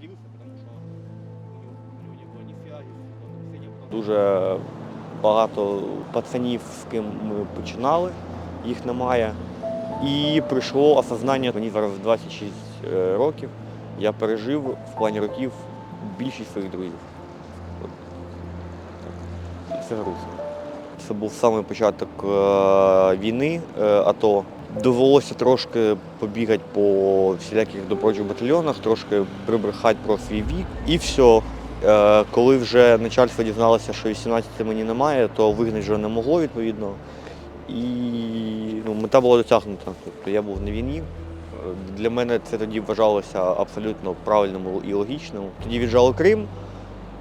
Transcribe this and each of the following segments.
удивился, потому что у он сидел просто- Дуже багато пацанів, з ким ми починали, їх немає. І прийшло осознання, мені зараз 26 е, років, я пережив в плані років більшість своїх друзів. Це грустно. Це був самий початок е, війни е, АТО. Довелося трошки побігати по всіляких доброчих батальйонах, трошки прибрехати про свій вік. І все. Коли вже начальство дізналося, що 18 мені немає, то вигнати вже не могло відповідно. І ну, мета була досягнута. Тобто я був на війні. Для мене це тоді вважалося абсолютно правильним і логічним. Тоді віджали Крим,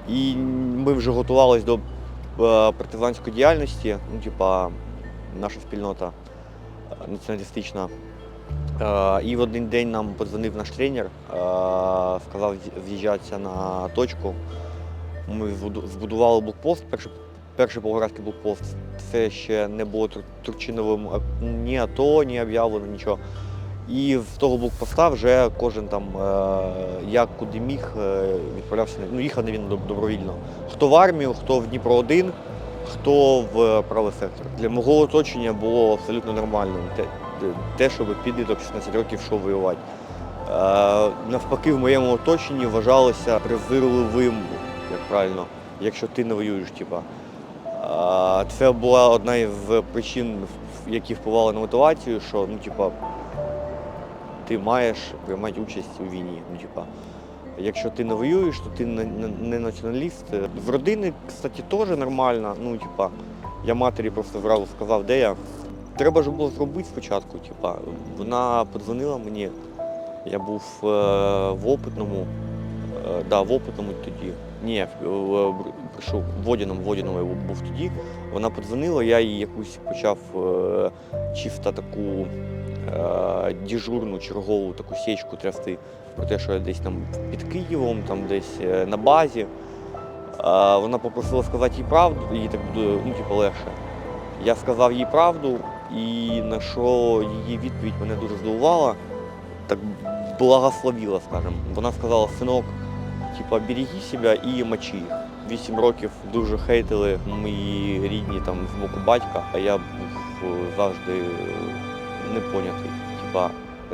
і ми вже готувалися до е, партизанської діяльності. Ну, типа, наша спільнота націоналістична. Е, І в один день нам подзвонив наш тренер, е, сказав з'ї- з'їжджатися на точку. Ми збудували блокпост, перший, перший болградський блокпост. Це ще не було Тур- Турчиновим ні АТО, ні об'явлено, нічого. І з того блокпоста вже кожен там е, як куди міг е, відправлявся. Ну, їхав доб- добровільно. Хто в армію, хто в Дніпро 1 хто в правий сектор. Для мого оточення було абсолютно нормальним. Те, щоб підліток 16 років йшов воювати. Е, навпаки, в моєму оточенні вважалося презирливим, як правильно, якщо ти не воюєш. Типа. Е, це була одна із причин, які впливали на мотивацію, що ну, типа, ти маєш приймати участь у війні. Ну, типа, якщо ти не воюєш, то ти не, націоналіст. З родини, кстати, теж нормально. Ну, типа, я матері просто зразу сказав, де я. Треба ж було зробити спочатку. Типа, вона подзвонила мені, я був е, в опитному, е, да, в опитному тоді. Ні, в- в- прийшов в водяному я був тоді. Вона подзвонила, я їй якусь почав е, чисто таку е, дежурну чергову таку січку трясти про те, що я десь там під Києвом, там десь е, на базі. Вона попросила сказати їй правду, їй так буде ну, типу, легше. Я сказав їй правду, і на що її відповідь мене дуже здивувала, так благословила, скажімо. Вона сказала, синок, типа, береги себе і мочи їх. Вісім років дуже хейтили мої рідні там з боку батька, а я був е, завжди е, непонятий. Типа,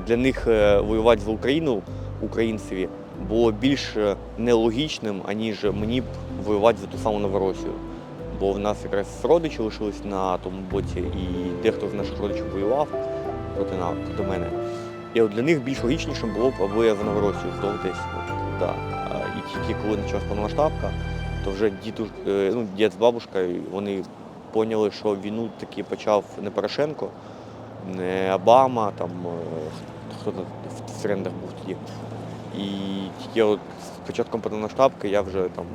для них е, воювати за Україну українцеві було більш е, нелогічним, аніж мені б воювати за ту саму Новоросію. Бо в нас якраз родичі лишились на тому боці, і дехто з наших родичів воював проти, на- проти мене. І от для них більш логічніше було б, аби я за Новоросію здав десь. Да. І тільки коли почалась повномасштабка, то вже діду, е, ну, дід з бабушкою, вони поняли, що війну таки почав не Порошенко, не Обама, там е, хто в трендах був тоді. І тільки от з початком повномасштабки я вже там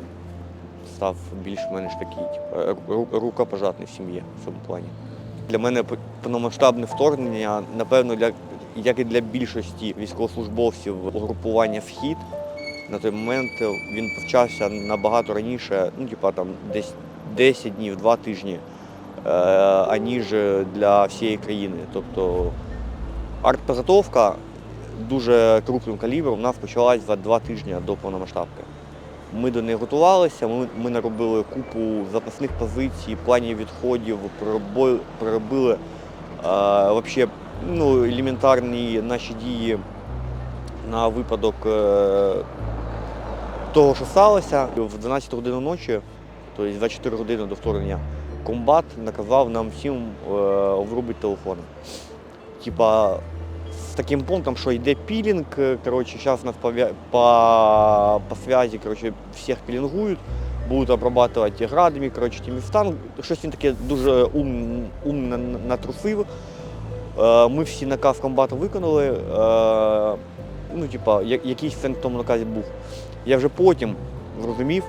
став більш-менш такий, типу, ру- рукопожатний в сім'ї в цьому плані. Для мене повномасштабне вторгнення, напевно, для, як і для більшості військовослужбовців угрупування Схід, на той момент е, він почався набагато раніше, ну, типа там десь 10 днів, 2 тижні, е, аніж для всієї країни. Тобто артпідготовка дуже крупним калібром у нас почалась за два тижні до повномасштабки. Ми до неї готувалися, ми, ми наробили купу запасних позицій, планів відходів, проробили, проробили е, вообще, ну, елементарні наші дії на випадок е, того, що сталося. В 12 годину ночі, тобто 24 години до вторгнення, комбат наказав нам всім е, врубити телефони. Типа з таким пунктом, що йде пілінг, е, коротше, зараз нас по, по, по связі коротше, всіх пілінгують, будуть обрабатувати градами, коротше, ті міста. Ну, Щось він таке дуже ум, натрусив. Е, Ми всі наказ комбату виконали. Ну, типа, якийсь сенс в тому наказі був. Я вже потім зрозумів,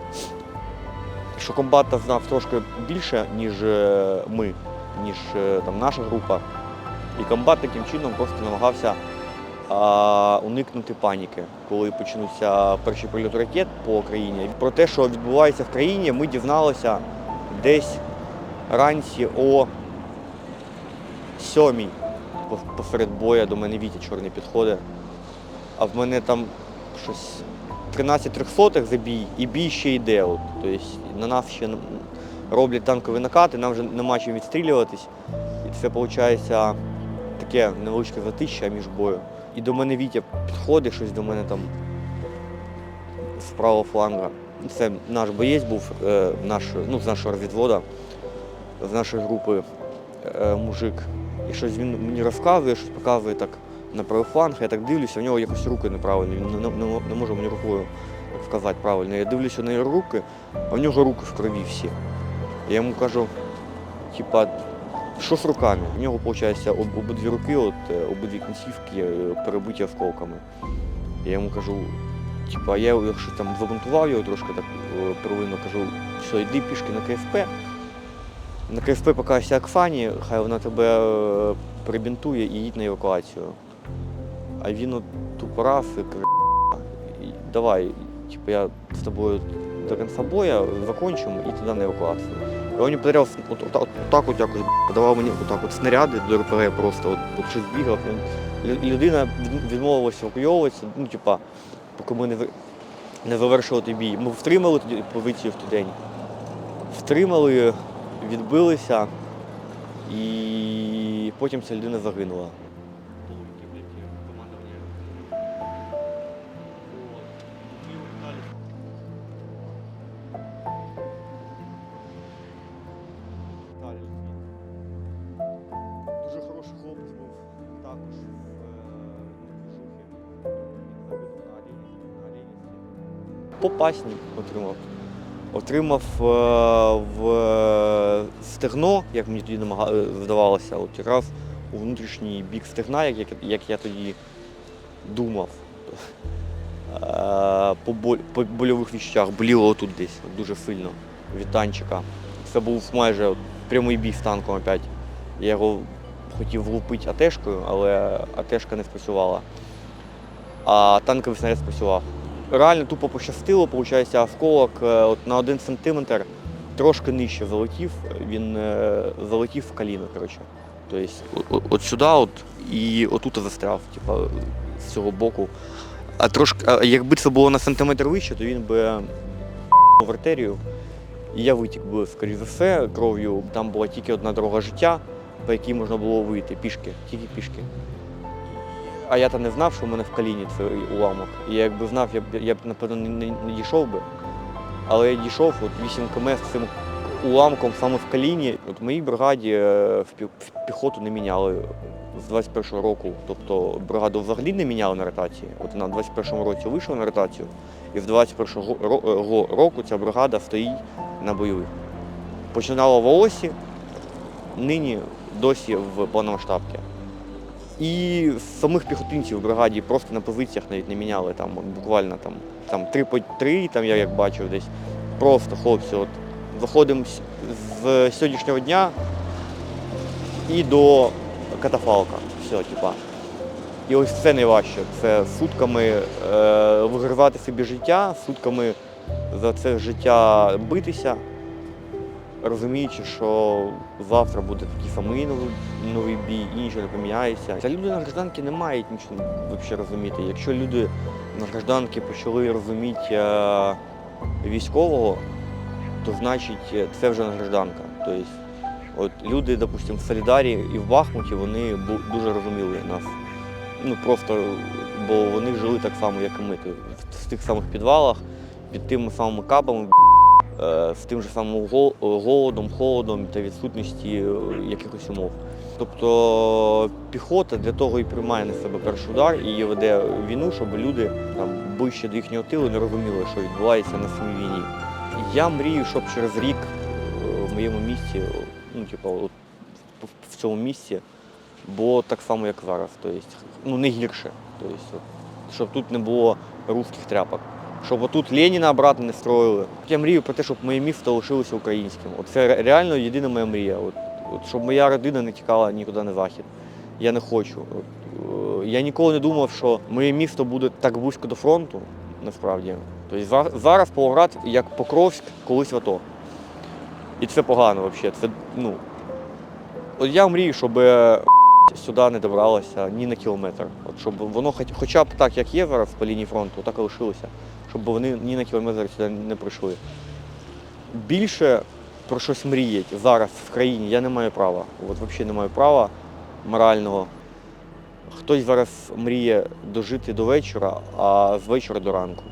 що комбата знав трошки більше, ніж е, ми, ніж е, там, наша група. І комбат таким чином просто намагався а, уникнути паніки, коли почнуться перші прильоти ракет по країні. Про те, що відбувається в країні, ми дізналися десь ранці о сьомій. Посеред боя до мене Вітя чорний підходить, а в мене там щось 13 трьохсотих за бій, і бій ще йде. От. Тобто на нас ще роблять танкові накати, нам вже нема чим відстрілюватись. І це виходить таке невеличке затища між бою. І до мене Вітя підходить, щось до мене там з правого фланга. Це наш боєць був, е, наш, ну, з нашого розвідвода, з нашої групи е, мужик. І щось він мені розказує, щось показує так на правий фланг, я так дивлюся, в нього якось руки неправильні, він не, не, не може мені рукою так сказати правильно. Я дивлюся на його руки, а в нього руки в крові всі. Я йому кажу, типа, що з руками? В нього, виходить, об, обидві руки, от, е, обидві кінцівки е, перебиті осколками. Я йому кажу, типа, я якщо там забунтував його трошки так е, первинно, кажу, все, йди пішки на КСП. На КСП покажешся Оксані, хай вона тебе перебінтує і їдь на евакуацію. А він от тупо раз і каже, давай, типу, я з тобою до кінця боя закончимо і туди на евакуацію. І він мені подарив от, от, от, так от якось подавав мені отак от снаряди до РПГ просто, от, от щось бігав. Лю- Людина від- відмовилася евакуйовуватися, ну, типа, поки ми не, не завершили бій. Ми втримали тоді позицію в той день. Втримали, відбилися, і потім ця людина загинула. Попасній отримав. Отримав е, в е, стегно, як мені тоді е, здавалося, якраз у внутрішній бік стегна, як, як, я тоді думав. По, по больових відчуттях боліло отут десь дуже сильно від танчика. Це був майже прямий бій з танком опять. Я його хотів влупити АТшкою, але АТшка не спрацювала. А танковий снаряд спрацював. Реально тупо пощастило, виходить, осколок е, от на один сантиметр трошки нижче залетів, він е, залетів в коліно, коротше. Тобто от сюди от, і отут застряв, типу, з цього боку. А трошки, а якби це було на сантиметр вище, то він би в артерію. І я витік би, скоріш за все, кров'ю. Там була тільки одна дорога життя, по якій можна було вийти пішки, тільки пішки. А я там не знав, що в мене в коліні цей уламок. І якби знав, я б, я б напевно, не, не, дійшов би. Але я дійшов от 8 км з цим уламком саме в коліні. От в моїй бригаді е, в пі- в піхоту не міняли з 21-го року. Тобто бригаду взагалі не міняли на ротації. От вона в 21-му році вийшла на ротацію, і з 21-го ро- е, року ця бригада стоїть на бойових. Починала в Осі, нині досі в повномасштабці. І самих піхотинців в бригаді просто на позиціях навіть не міняли. Там буквально там, там 3 по 3, там я як бачив десь. Просто хлопці, от виходимо з сьогоднішнього дня і до катафалка. Все, типа. І ось це найважче. Це сутками е, вигравати собі життя, сутками за це життя битися, розуміючи, що завтра буде такий самий новий, новий бій і не поміняється. Та люди на гражданки не мають нічого взагалі розуміти. Якщо люди на гражданки почали розуміти е, військового, то значить е, це вже не гражданка. Тобто, от люди, допустимо, в Солідарі і в Бахмуті вони дуже розуміли нас. Ну просто, бо вони жили так само, як і ми. В тих самих підвалах, під тими самими кабами, з тим же самим голодом, холодом та відсутності е, якихось умов. Тобто піхота для того і приймає на себе перший удар і веде війну, щоб люди там ближче до їхнього тилу не розуміли, що відбувається на самій війні. Я мрію, щоб через рік е, в моєму місті, ну типу, в цьому місці було так само, як зараз. Тобто, ну не гірше. Тобто, щоб тут не було русських тряпок. Щоб отут Леніна обратно не строїли. Я мрію про те, щоб моє місто лишилося українським. От це реально єдина моя мрія. От, от, щоб моя родина не тікала нікуди на захід. Я не хочу. От, е, я ніколи не думав, що моє місто буде так близько до фронту, насправді. Тобто зараз Павлоград як Покровськ колись в АТО. І це погано взагалі. Це, ну, от я мрію, щоб е, сюди не добралося ні на кілометр. От щоб воно хоч- хоча б так, як є зараз по лінії фронту, так і лишилося. Щоб вони ні на кілометр сюди не прийшли. Більше про щось мріять зараз в країні я не маю права. От взагалі не маю права морального. Хтось зараз мріє дожити до вечора, а з вечора до ранку.